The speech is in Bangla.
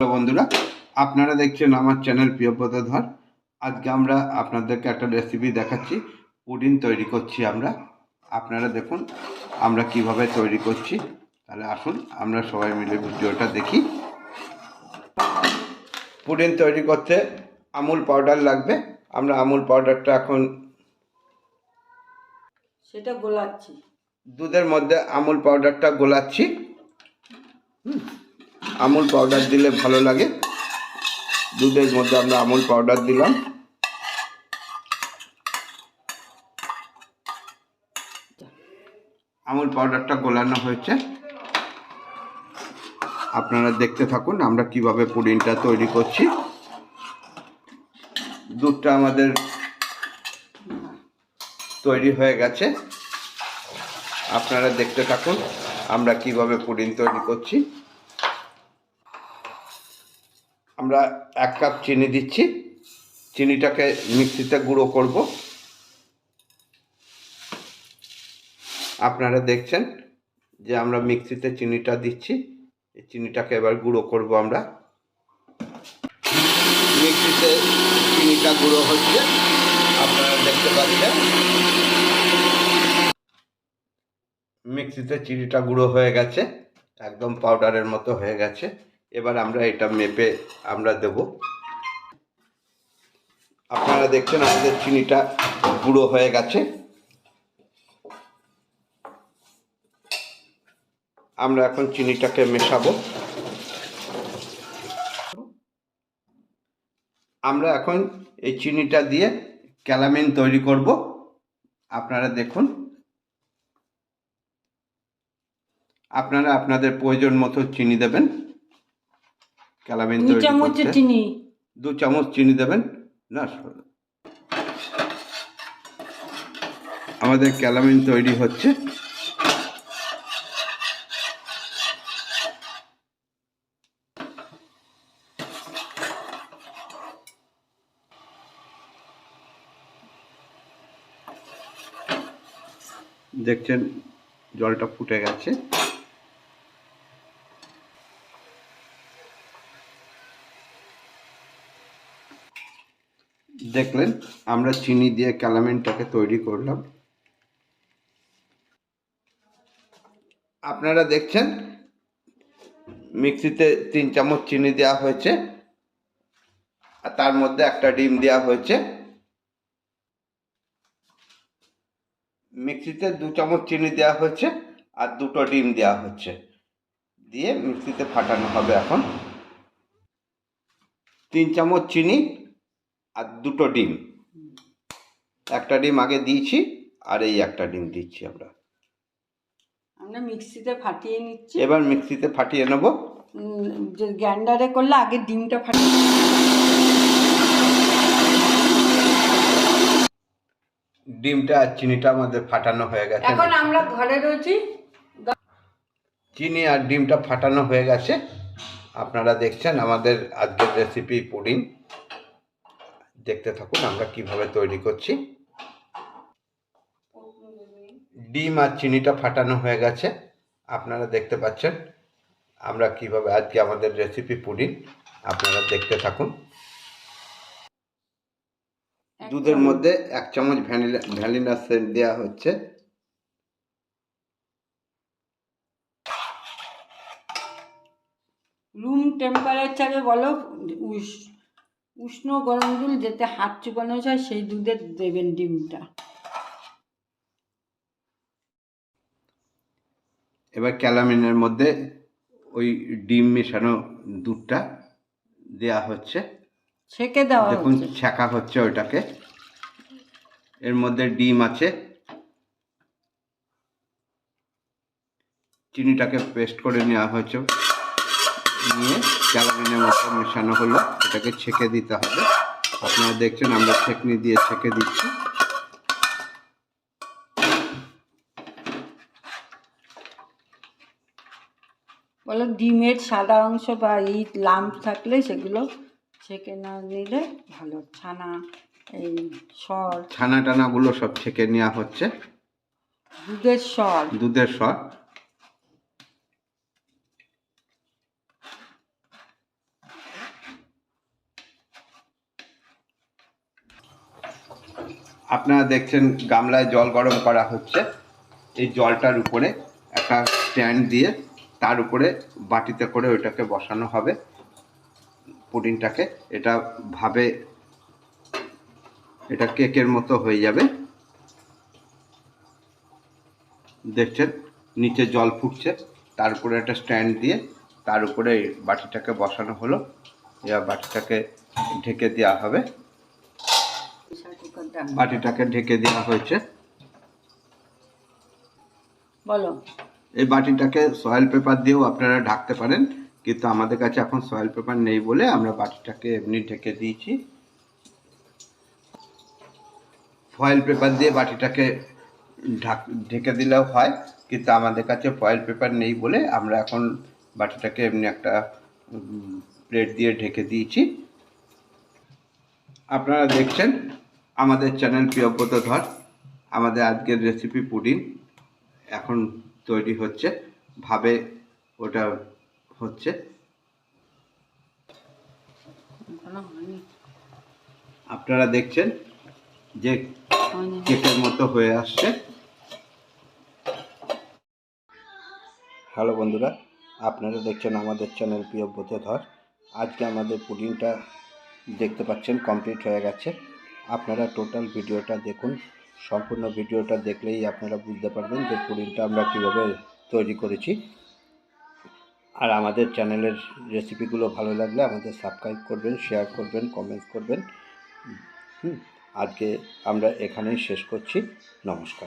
হ্যালো বন্ধুরা আপনারা দেখছেন আমার চ্যানেল প্রিয়ব্রত ধর আজকে আমরা আপনাদেরকে একটা রেসিপি দেখাচ্ছি পুডিং তৈরি করছি আমরা। আপনারা দেখুন আমরা কীভাবে তৈরি করছি। তাহলে আসুন আমরা সবাই মিলে ভিডিওটা দেখি। পুডিং তৈরি করতে আমুল পাউডার লাগবে। আমরা আমুল পাউডারটা এখন সেটা গোলাচ্ছি। দুধের মধ্যে আমুল পাউডারটা গোলাচ্ছি। হুম, আমুল পাউডার দিলে ভালো লাগে। দুধের মধ্যে আমরা আমুল পাউডার দিলাম। আমুল পাউডারটা গোলানো হয়েছে। আপনারা দেখতে থাকুন আমরা কীভাবে পুডিংটা তৈরি করছি। দুধটা আমাদের তৈরি হয়ে গেছে। আপনারা দেখতে থাকুন আমরা কীভাবে পুডিং তৈরি করছি। আমরা এক কাপ চিনি দিচ্ছি। চিনিটাকে মিক্সিতে গুঁড়ো করব। আপনারা দেখছেন যে আমরা মিক্সিতে চিনিটা দিচ্ছি। চিনিটাকে এবার গুঁড়ো করব আমরা। মিক্সিতে চিনিটা গুঁড়ো হচ্ছে। আপনারা দেখতে পাচ্ছেন। মিক্সিতে চিনিটা গুঁড়ো হয়ে গেছে। একদম পাউডারের মতো হয়ে গেছে। এবার আমরা এটা মেপে আমরা দেব। আপনারা দেখছেন আমাদের চিনিটা গুঁড়ো হয়ে গেছে। আমরা এখন চিনিটাকে মেশাবো। আমরা এখন এই চিনিটা দিয়ে ক্যালামিন তৈরি করব। আপনারা দেখুন। আপনারা আপনাদের প্রয়োজন মতো চিনি দেবেন। ক্যালামিন দু চামচ চিনি। দু চামচ চিনি দেবেন। না আমাদের ক্যালামিন তৈরি হচ্ছে। দেখছেন জলটা ফুটে গেছে। দেখলেন, আমরা চিনি দিয়ে ক্যালামিনটাকে তৈরি করলাম। আপনারা দেখছেন, মিক্সিতে তিন চামচ চিনি দেওয়া হয়েছে, আর তার মধ্যে একটা ডিম দেওয়া হয়েছে। মিক্সিতে দু চামচ চিনি দেওয়া হয়েছে, আর দুটো ডিম দেওয়া হচ্ছে দিয়ে মিক্সিতে ফাটানো হবে এখন। তিন চামচ চিনি আর দুটো ডিম। একটা ডিম আগে দিয়েছি আর এই একটা ডিম দিচ্ছি আমরা। আমরা মিক্সিতে ফাটিয়ে নিচ্ছি। এবার মিক্সিতে ফাটিয়ে নেব। যে গ্যান্ডারে করলে আগে ডিমটা ফাটিয়ে ডিমটা আর চিনিটা আমাদের ফাটানো হয়ে গেছে। এখন আমরা ঘরে রয়েছি। চিনি আর ডিমটা ফাটানো হয়ে গেছে। আপনারা দেখছেন আমাদের আজকের রেসিপি পুডিং। দেখতে থাকুন আমরা কীভাবে তৈরি করছি। ডিম আর চিনিটা ফাটানো হয়ে গেছে। আপনারা দেখতে পাচ্ছেন আমরা কীভাবে আজকে আমাদের রেসিপি পুডিং আপনারা দেখতে থাকুন। দুধের মধ্যে এক চামচ ভ্যানিলা ভ্যানিলা সেন্ট দেওয়া হচ্ছে। রুম টেম্পারেচারে বলো উষ্ণ গরম দুধ যেতে হাত চুকানো যায় সেই দুধে দেবেন ডিমটা। এবার ক্যালামিনের মধ্যে ওই ডিম মেশানো দুধটা দেয়া হচ্ছে। ছেঁকে দেওয়া দেখুন ছেঁকা হচ্ছে ওইটাকে। এর মধ্যে ডিম আছে। চিনিটাকে পেস্ট করে নেওয়া হয়েছে। নিয়ে ক্যালামিনের মধ্যে মেশানো হলো। এটাকে ছেঁকে দিতে হবে। আপনারা দেখছেন আমরা ছেঁকনি দিয়ে ছেঁকে দিচ্ছি। বলো ডিমের সাদা অংশ বা ইট লাম্প থাকলে সেগুলো ছেঁকে না নিলে ভালো। ছানা এই সর। ছানা টানাগুলো সব ছেঁকে নেওয়া হচ্ছে। দুধের সর। দুধের সর। আপনারা দেখছেন গামলায় জল গরম করা হচ্ছে। এই জলটার উপরে একটা স্ট্যান্ড দিয়ে তার উপরে বাটিতে করে ওইটাকে বসানো হবে। পুডিংটাকে। এটা ভাবে এটা কেকের মতো হয়ে যাবে। দেখছেন, নিচে জল ফুটছে। তার উপরে একটা স্ট্যান্ড দিয়ে তার উপরে বাটিটাকে বসানো হলো। এবার বাটিটাকে ঢেকে দেওয়া হবে। বাটিটাকে ঢেকে দেওয়া হয়েছে। বলো। এই বাটিটাকে সয়েল পেপার দিয়েও আপনারা ঢাকতে পারেন কিন্তু আমাদের কাছে এখন সয়েল পেপার নেই বলে আমরা বাটিটাকে এমনি ঢেকে দিয়েছি। ফয়েল পেপার দিয়ে বাটিটাকে ঢাক ঢেকে দিলেও হয় কিন্তু আমাদের কাছে ফয়েল পেপার নেই বলে আমরা এখন বাটিটাকে এমনি একটা প্লেট দিয়ে ঢেকে দিয়েছি। আপনারা দেখছেন আমাদের চ্যানেল প্রিয়ব্রত ধর আমাদের আজকের রেসিপি পুডিং এখন তৈরি হচ্ছে ভাবে ওটা হচ্ছে। আপনারা দেখছেন যে কেকের মতো হয়ে আসছে। হ্যালো বন্ধুরা আপনারা দেখছেন আমাদের চ্যানেল প্রিয় ধর আজকে আমাদের পুডিংটা দেখতে পাচ্ছেন কমপ্লিট হয়ে গেছে। আপনারা টোটাল ভিডিওটা দেখুন। সম্পূর্ণ ভিডিওটা দেখলেই আপনারা বুঝতে পারবেন যে পুরিটা আমরা কীভাবে তৈরি করেছি। আর আমাদের চ্যানেলের রেসিপিগুলো ভালো লাগলে আমাদের সাবস্ক্রাইব করবেন শেয়ার করবেন কমেন্টস করবেন। হুম, আজকে আমরা এখানেই শেষ করছি। নমস্কার।